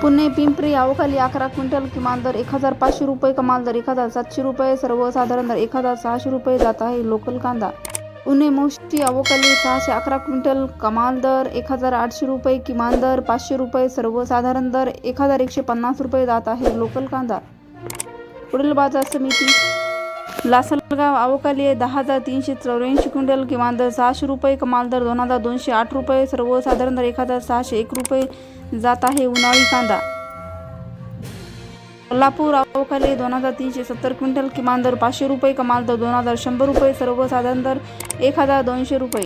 पुणे पिंपरी आवखाली अकरा क्विंटल किमान दर एक हजार पाचशे रुपये कमाल दर एक हजार सातशे रुपये सर्वसाधारण दर एक हजार सहाशे रुपये जात आहे लोकल कांदा. पुणे मोष्टी अवकाली सहाशे अकरा क्विंटल कमाल दर एक हजार आठशे रुपये किमान दर पाचशे रुपये सर्वसाधारण दर एक हजार एकशे पन्नास रुपये जात आहे लोकल कांदा. पुढील बाजार समिती लासलगाव अवकाली दहा हजार तीनशे चौऱ्याऐंशी क्विंटल किमान दर सहाशे रुपये कमाल दर दोन हजार दोनशे आठ रुपये. सर्वसाधारण दर एक हजार सहाशे एक रुपये जात आहे उन्हाळी कांदा. कोल्हापूर अवकाली दोन हजार तीनशे सत्तर क्विंटल किमान दर पाचशे रुपये कमाल दर दोन हजार शंभर रुपये. सर्वसाधारण दर एक हजार दोनशे रुपये.